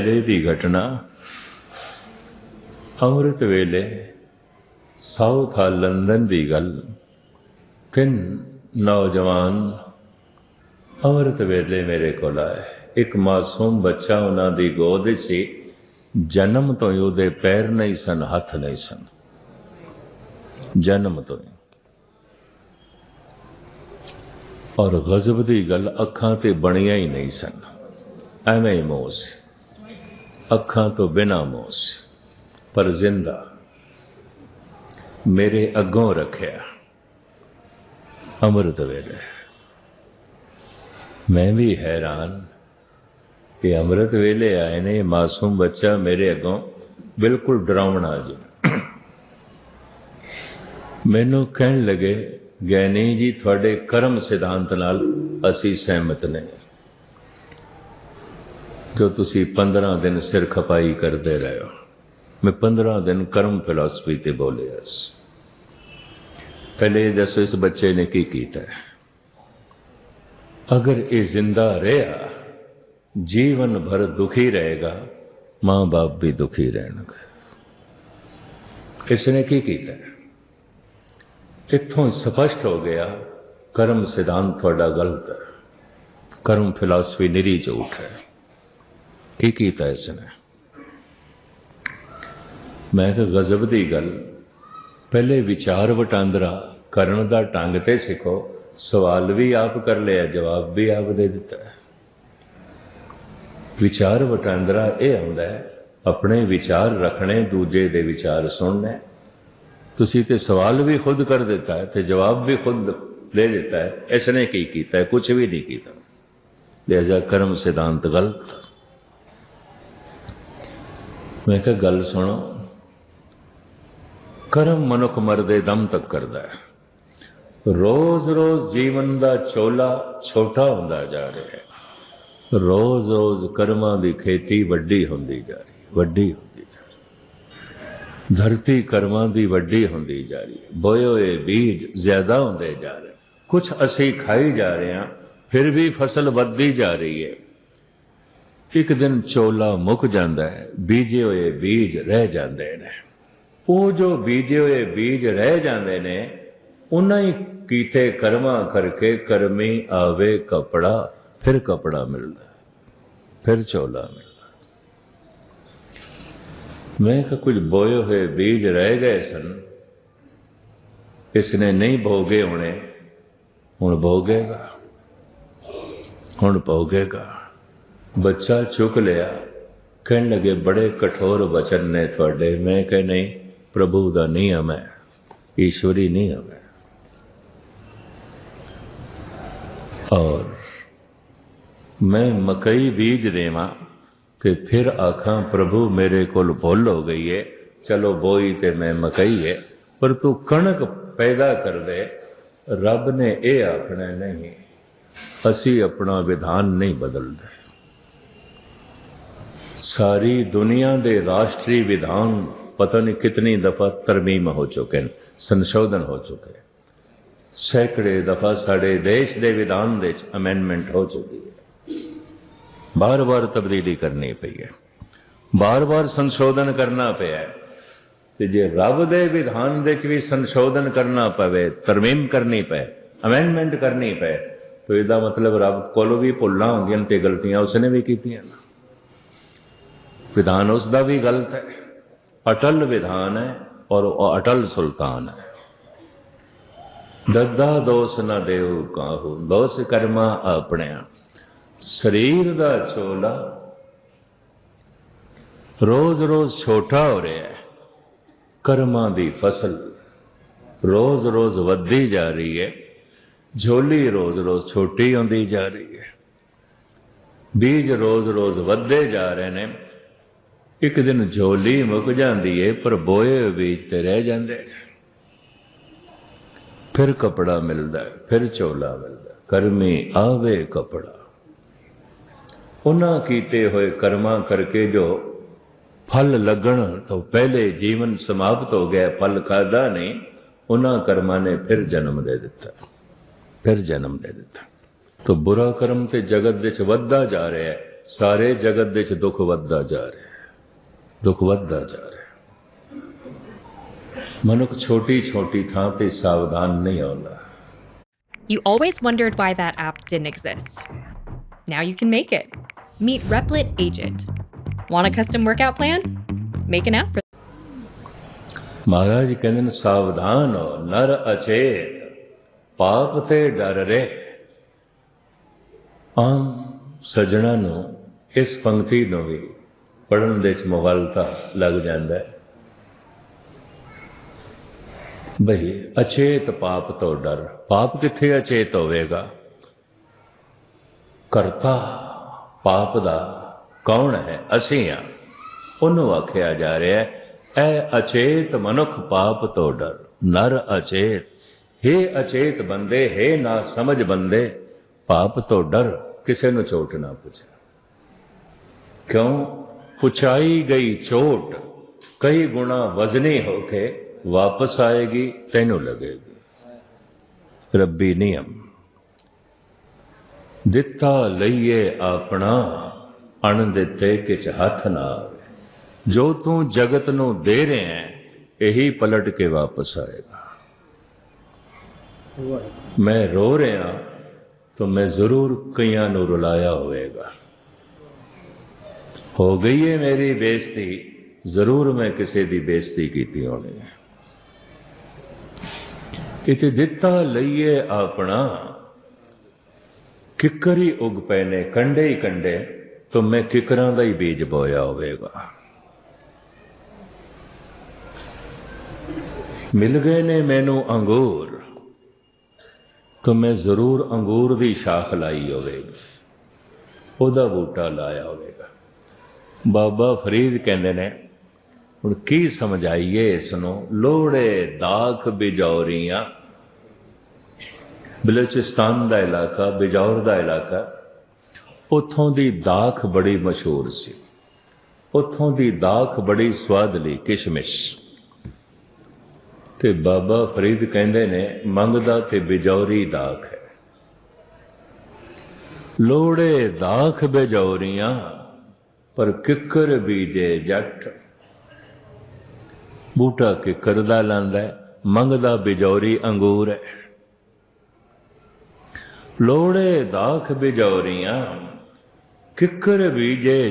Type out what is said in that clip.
ਵੇਲੇ ਦੀ ਘਟਨਾ, ਅੰਮ੍ਰਿਤ ਵੇਲੇ ਸਾਊਥ ਆ ਲੰਡਨ ਦੀ ਗੱਲ, ਤਿੰਨ ਨੌਜਵਾਨ ਅੰਮ੍ਰਿਤ ਵੇਲੇ ਮੇਰੇ ਕੋਲ ਆਏ। ਇੱਕ ਮਾਸੂਮ ਬੱਚਾ ਉਹਨਾਂ ਦੀ ਗੋਦ ਵਿੱਚ ਸੀ, ਜਨਮ ਤੋਂ ਹੀ ਉਹਦੇ ਪੈਰ ਨਹੀਂ ਸਨ, ਹੱਥ ਨਹੀਂ ਸਨ। ਜਨਮ ਤੋਂ ਹੀ। ਔਰ ਗਜ਼ਬ ਦੀ ਗੱਲ ਅੱਖਾਂ ਤੇ ਬਣੀਆਂ ਹੀ ਨਹੀਂ ਸਨ। ਐਵੇਂ ਹੀ ਮੋਹ ਸੀ। ਅੱਖਾਂ ਤੋਂ ਬਿਨਾ ਮੋਸ, ਪਰ ਜ਼ਿੰਦਾ ਮੇਰੇ ਅੱਗੋਂ ਰੱਖਿਆ ਅੰਮ੍ਰਿਤ ਵੇਲੇ। ਮੈਂ ਵੀ ਹੈਰਾਨ ਕਿ ਅੰਮ੍ਰਿਤ ਵੇਲੇ ਆਏ ਨੇ, ਮਾਸੂਮ ਬੱਚਾ ਮੇਰੇ ਅੱਗੋਂ ਬਿਲਕੁਲ ਡਰਾਉਣਾ ਜੀ ਮੈਨੂੰ ਕਹਿਣ ਲੱਗੇ ਗਿਆਨੀ ਜੀ, ਤੁਹਾਡੇ ਕਰਮ ਸਿਧਾਂਤ ਨਾਲ ਅਸੀਂ ਸਹਿਮਤ ਨਹੀਂ ਜੋ ਤੁਸੀਂ 15 ਦਿਨ ਸਿਰ ਖਪਾਈ ਕਰਦੇ ਰਹੇ ਹੋ। ਮੈਂ 15 ਦਿਨ ਕਰਮ ਫਿਲਾਸਫੀ ਤੇ ਬੋਲਿਆ ਸੀ। ਪਹਿਲੇ ਇਹ ਦੱਸੋ, ਇਸ ਬੱਚੇ ਨੇ ਕੀ ਕੀਤਾ? ਹੈ? ਅਗਰ ਇਹ ਜ਼ਿੰਦਾ ਰਿਹਾ, ਜੀਵਨ ਭਰ ਦੁਖੀ ਰਹੇਗਾ, ਮਾਂ-ਬਾਪ ਵੀ ਦੁਖੀ ਰਹਿਣਗੇ। ਇਸ ਨੇ ਕੀ ਕੀਤਾ? ਹੈ? ਇੱਥੋਂ ਸਪਸ਼ਟ ਹੋ ਗਿਆ, ਕਰਮ ਸਿਧਾਂਤ ਤੁਹਾਡਾ ਗਲਤ ਹੈ। ਕਰਮ ਫਿਲਾਸਫੀ ਨਿਰੀ ਝੂਠ ਹੈ। ਕੀ ਕੀਤਾ ਇਸ ਨੇ ਮੈਂ ਕਿਹਾ, ਗਜ਼ਬ ਦੀ ਗੱਲ। ਪਹਿਲੇ ਵਿਚਾਰ ਵਟਾਂਦਰਾ ਕਰਨ ਦਾ ਢੰਗ ਤੇ ਸਿੱਖੋ। ਸਵਾਲ ਵੀ ਆਪ ਕਰ ਲਿਆ, ਜਵਾਬ ਵੀ ਆਪ ਦੇ ਦਿੱਤਾ। ਵਿਚਾਰ ਵਟਾਂਦਰਾ ਇਹ ਹੁੰਦਾ ਹੈ, ਆਪਣੇ ਵਿਚਾਰ ਰੱਖਣੇ, ਦੂਜੇ ਦੇ ਵਿਚਾਰ ਸੁਣਨੇ। ਤੁਸੀਂ ਤੇ ਸਵਾਲ ਵੀ ਖੁਦ ਕਰ ਦਿੱਤਾ ਹੈ ਤੇ ਜਵਾਬ ਵੀ ਖੁਦ ਲੈ ਦਿੱਤਾ ਹੈ। ਇਸ ਨੇ ਕੀ ਕੀਤਾ ਹੈ? ਕੁਝ ਵੀ ਨਹੀਂ ਕੀਤਾ। ਲਿਹਾਜ਼ਾ ਕਰਮ ਸਿਧਾਂਤ ਗਲਤ। ਮੈਂ ਕਿਹਾ, ਗੱਲ ਸੁਣੋ। ਕਰਮ ਮਨੁੱਖ ਮਰਦੇ ਦਮ ਤੱਕ ਕਰਦਾ ਹੈ। ਰੋਜ਼-ਰੋਜ਼ ਜੀਵਨ ਦਾ ਚੋਲਾ ਛੋਟਾ ਹੁੰਦਾ ਜਾ ਰਿਹਾ ਹੈ। ਰੋਜ਼-ਰੋਜ਼ ਕਰਮਾਂ ਦੀ ਖੇਤੀ ਵੱਡੀ ਹੁੰਦੀ ਜਾ ਰਹੀ ਹੈ, ਵੱਡੀ ਹੁੰਦੀ ਜਾ ਰਹੀ ਧਰਤੀ ਕਰਮਾਂ ਦੀ ਵੱਡੀ ਹੁੰਦੀ ਜਾ ਰਹੀ ਹੈ। ਬੋਏ ਹੋਏ ਬੀਜ ਜ਼ਿਆਦਾ ਹੁੰਦੇ ਜਾ ਰਹੇ ਕੁਝ ਅਸੀਂ ਖਾਈ ਜਾ ਰਹੇ ਹਾਂ, ਫਿਰ ਵੀ ਫਸਲ ਵੱਧਦੀ ਜਾ ਰਹੀ ਹੈ। ਇੱਕ ਦਿਨ ਚੋਲਾ ਮੁੱਕ ਜਾਂਦਾ ਹੈ, ਬੀਜੇ ਹੋਏ ਬੀਜ ਰਹਿ ਜਾਂਦੇ ਨੇ। ਉਹ ਜੋ ਬੀਜੇ ਹੋਏ ਬੀਜ ਰਹਿ ਜਾਂਦੇ ਨੇ, ਉਹਨਾਂ ਹੀ ਕੀਤੇ ਕਰਮਾਂ ਕਰਕੇ ਕਰਮੀ ਆਵੇ ਕਪੜਾ, ਫਿਰ ਕਪੜਾ ਮਿਲਦਾ, ਫਿਰ ਚੋਲਾ ਮਿਲਦਾ। ਮੈਂ ਕਿਹਾ ਕੁਝ ਬੋਏ ਹੋਏ ਬੀਜ ਰਹਿ ਗਏ ਸਨ ਇਸ ਨੇ ਨਹੀਂ ਭੋਗੇ ਹੋਣੇ, ਹੁਣ ਭੋਗੇਗਾ ਹੁਣ ਭੋਗੇਗਾ। ਬੱਚਾ ਚੁੱਕ ਲਿਆ। ਕਹਿਣ ਲੱਗੇ, ਬੜੇ ਕਠੋਰ ਵਚਨ ਨੇ ਤੁਹਾਡੇ। ਮੈਂ ਕਹੇ, ਨਹੀਂ, ਪ੍ਰਭੂ ਦਾ ਨਿਯਮ ਹੈ ਈਸ਼ਵਰੀ ਨਿਯਮ ਹੈ ਔਰ ਮੈਂ ਮਕਈ ਬੀਜ ਦੇਵਾਂ ਤੇ ਫਿਰ ਆਖਾਂ, ਪ੍ਰਭੂ, ਮੇਰੇ ਕੋਲ ਭੁੱਲ ਹੋ ਗਈ ਹੈ ਚਲੋ, ਬੋਈ ਤੇ ਮੈਂ ਮਕਈ ਹੈ ਪਰ ਤੂੰ ਕਣਕ ਪੈਦਾ ਕਰ ਦੇ। ਰੱਬ ਨੇ ਇਹ ਆਖਣਾ ਨਹੀਂ, ਅਸੀਂ ਆਪਣਾ ਵਿਧਾਨ ਨਹੀਂ ਬਦਲਦੇ। ਸਾਰੀ ਦੁਨੀਆ ਦੇ ਰਾਸ਼ਟਰੀ ਵਿਧਾਨ ਪਤਾ ਨਹੀਂ ਕਿਤਨੀ ਦਫਾ ਤਰਮੀਮ ਹੋ ਚੁੱਕੇ ਨੇ, ਸੰਸ਼ੋਧਨ ਹੋ ਚੁੱਕੇ ਸੈਂਕੜੇ ਦਫਾ ਸਾਡੇ ਦੇਸ਼ ਦੇ ਵਿਧਾਨ ਦੇ ਵਿੱਚ ਅਮੈਂਡਮੈਂਟ ਹੋ ਚੁੱਕੀ ਹੈ। ਬਾਰ-ਬਾਰ ਤਬਦੀਲੀ ਕਰਨੀ ਪਈ ਹੈ। ਬਾਰ-ਬਾਰ ਸੰਸ਼ੋਧਨ ਕਰਨਾ ਪਿਆ ਤੇ ਜੇ ਰੱਬ ਦੇ ਵਿਧਾਨ ਦੇ ਵਿੱਚ ਵੀ ਸੰਸ਼ੋਧਨ ਕਰਨਾ ਪਵੇ, ਤਰਮੀਮ ਕਰਨੀ ਪਏ ਅਮੈਂਡਮੈਂਟ ਕਰਨੀ ਪਏ, ਤਾਂ ਇਹਦਾ ਮਤਲਬ ਰੱਬ ਕੋਲੋਂ ਵੀ ਭੁੱਲਾਂ ਹੁੰਦੀਆਂ ਤੇ ਗਲਤੀਆਂ ਉਸਨੇ ਵੀ ਕੀਤੀਆਂ ਵਿਧਾਨ ਉਸ ਦਾ ਵੀ ਗਲਤ ਹੈ। ਅਟਲ ਵਿਧਾਨ ਹੈ ਔਰ ਉਹ ਅਟਲ ਸੁਲਤਾਨ ਹੈ। ਦੱਦਾ ਦੋਸ ਨਾ ਦੇਉ ਕਾਹੂ, ਦੋਸ ਕਰਮਾ ਆਪਣਿਆ। ਸਰੀਰ ਦਾ ਚੋਲਾ ਰੋਜ਼-ਰੋਜ਼ ਛੋਟਾ ਹੋ ਰਿਹਾ ਹੈ। ਕਰਮਾਂ ਦੀ ਫਸਲ ਰੋਜ਼-ਰੋਜ਼ ਵੱਧਦੀ ਜਾ ਰਹੀ ਹੈ। ਝੋਲੀ ਰੋਜ਼-ਰੋਜ਼ ਛੋਟੀ ਹੁੰਦੀ ਜਾ ਰਹੀ ਹੈ। ਬੀਜ ਰੋਜ਼-ਰੋਜ਼ ਵੱਧਦੇ ਜਾ ਰਹੇ ਨੇ। ਇੱਕ ਦਿਨ ਝੋਲੀ ਮੁੱਕ ਜਾਂਦੀ ਏ, ਪਰ ਬੋਏ ਹੋਏ ਬੀਜ ਤੇ ਰਹਿ ਜਾਂਦੇ ਨੇ। ਫਿਰ ਕਪੜਾ ਮਿਲਦਾ ਫਿਰ ਚੋਲਾ ਮਿਲਦਾ ਕਰਮੀ ਆਵੇ ਕਪੜਾ। ਉਹਨਾਂ ਕੀਤੇ ਹੋਏ ਕਰਮਾਂ ਕਰਕੇ ਜੋ ਫਲ ਲੱਗਣ ਤੋਂ ਪਹਿਲੇ ਜੀਵਨ ਸਮਾਪਤ ਹੋ ਗਿਆ, ਫਲ ਖਾਦਾ ਨਹੀਂ, ਉਹਨਾਂ ਕਰਮਾਂ ਨੇ ਫਿਰ ਜਨਮ ਦੇ ਦਿੱਤਾ। ਫਿਰ ਜਨਮ ਦੇ ਦਿੱਤਾ। ਤੋ ਬੁਰਾ ਕਰਮ ਤੇ ਜਗਤ ਵਿੱਚ ਵੱਧਦਾ ਜਾ ਰਿਹਾ ਹੈ ਸਾਰੇ ਜਗਤ ਦੇ ਵਿੱਚ ਦੁੱਖ ਵੱਧਦਾ ਜਾ ਰਿਹਾ ਹੈ ਦੁੱਖ ਵੱਧਦਾ ਜਾ ਰਿਹਾ ਮਨੁੱਖ ਛੋਟੀ ਛੋਟੀ ਥਾਂ ਤੇ ਸਾਵਧਾਨ ਨਹੀਂ ਆਉਂਦਾ You always wondered why that app didn't exist. Now you can make it. Meet Replit Agent. Want a custom workout plan? Make an app for ਮਹਾਰਾਜ ਕਹਿੰਦੇ ਨੇ ਸਾਵਧਾਨ ਹੋ ਨਰ ਅਚੇਤ ਪਾਪ ਤੇ ਡਰ ਰੇ ਆਮ ਸਜਣਾ ਨੂੰ ਇਸ ਪੰਕਤੀ ਨੂੰ ਵੀ ਪੜਨ ਦੇ ਵਿੱਚ ਮੁਗਲਤਾ ਲੱਗ ਜਾਂਦਾ ਹੈ। ਬਈ, ਅਚੇਤ ਪਾਪ ਤੋਂ ਡਰ। ਪਾਪ ਕਿੱਥੇ ਅਚੇਤ ਹੋਵੇਗਾ? ਕਰਤਾ ਪਾਪ ਦਾ ਕੌਣ ਹੈ? ਅਸੀਂ ਆ ਉਹਨੂੰ ਆਖਿਆ ਜਾ ਰਿਹਾ ਹੈ ਐ ਅਚੇਤ ਮਨੁੱਖ ਪਾਪ ਤੋਂ ਡਰ। ਨਰ ਅਚੇਤ। हे ਅਚੇਤ ਬੰਦੇ हे ਨਾ ਸਮਝ ਬੰਦੇ, ਪਾਪ ਤੋਂ ਡਰ। ਕਿਸੇ ਨੂੰ ਚੋਟ ਨਾ ਪੁੱਛ। ਕਿਉਂ? ਪੁਛਾਈ ਗਈ ਚੋਟ ਕਈ ਗੁਣਾ ਵਜ਼ਨੀ ਹੋ ਕੇ ਵਾਪਸ ਆਏਗੀ ਤੈਨੂੰ ਲੱਗੇਗੀ। ਰੱਬੀ ਨਿਯਮ। ਦਿੱਤਾ ਲਈਏ ਆਪਣਾ ਅਣ ਦਿੱਤੇ ਕਿਛ ਹੱਥ ਨਾ ਜੋ ਤੂੰ ਜਗਤ ਨੂੰ ਦੇ ਰਿਹਾ ਹੈ ਇਹੀ ਪਲਟ ਕੇ ਵਾਪਸ ਆਏਗਾ। ਮੈਂ ਰੋ ਰਿਹਾ ਤਾਂ ਮੈਂ ਜ਼ਰੂਰ ਕਈਆਂ ਨੂੰ ਰੁਲਾਇਆ ਹੋਵੇਗਾ। ਹੋ ਗਈ ਹੈ ਮੇਰੀ ਬੇਇੱਜ਼ਤੀ। ਜ਼ਰੂਰ ਮੈਂ ਕਿਸੇ ਦੀ ਬੇਇੱਜ਼ਤੀ ਕੀਤੀ ਹੋਣੀ ਹੈ। ਇਤੇ ਦਿੱਤਾ ਲਈਏ ਆਪਣਾ, ਕਿੱਕਰੀ ਉਗ ਪਏ ਨੇ ਕੰਡੇ ਹੀ ਕੰਡੇ, ਤੋਂ ਮੈਂ ਕਿਕਰਾਂ ਦਾ ਹੀ ਬੀਜ ਬੋਇਆ ਹੋਵੇਗਾ। ਮਿਲ ਗਏ ਨੇ ਮੈਨੂੰ ਅੰਗੂਰ, ਤਾਂ ਮੈਂ ਜ਼ਰੂਰ ਅੰਗੂਰ ਦੀ ਸ਼ਾਖ ਲਾਈ ਹੋਵੇਗੀ। ਉਹਦਾ ਬੂਟਾ ਲਾਇਆ ਹੋਵੇਗਾ। ਬਾਬਾ ਫਰੀਦ ਕਹਿੰਦੇ ਨੇ, ਹੁਣ ਕੀ ਸਮਝਾਈਏ ਇਸ ਨੂੰ ਲੋੜੇ ਦਾਖ ਬਿਜੌਰੀਆਂ। ਬਲੋਚਿਸਤਾਨ ਦਾ ਇਲਾਕਾ, ਬਿਜੌਰ ਦਾ ਇਲਾਕਾ, ਉਥੋਂ ਦੀ ਦਾਖ ਬੜੀ ਮਸ਼ਹੂਰ ਸੀ। ਉਥੋਂ ਦੀ ਦਾਖ ਬੜੀ ਸਵਾਦਲੀ ਕਿਸ਼ਮਿਸ਼। ਤੇ ਬਾਬਾ ਫਰੀਦ ਕਹਿੰਦੇ ਨੇ, ਮੰਗਦਾ ਤੇ ਬਿਜੌਰੀ ਦਾਖ ਹੈ। ਲੋੜੇ ਦਾਖ ਬਿਜੌਰੀਆਂ ਪਰ ਕਿੱਕਰ ਬੀਜੇ ਜੱਟ ਬੂਟਾ ਕਿੱਕਰ ਦਾ ਲਾਂਦਾ ਮੰਗਦਾ ਬਿਜੌਰੀ ਅੰਗੂਰ ਹੈ। ਲੋੜੇ ਦਾਖ ਬਿਜੌਰੀਆਂ, ਕਿੱਕਰ ਬੀਜੇ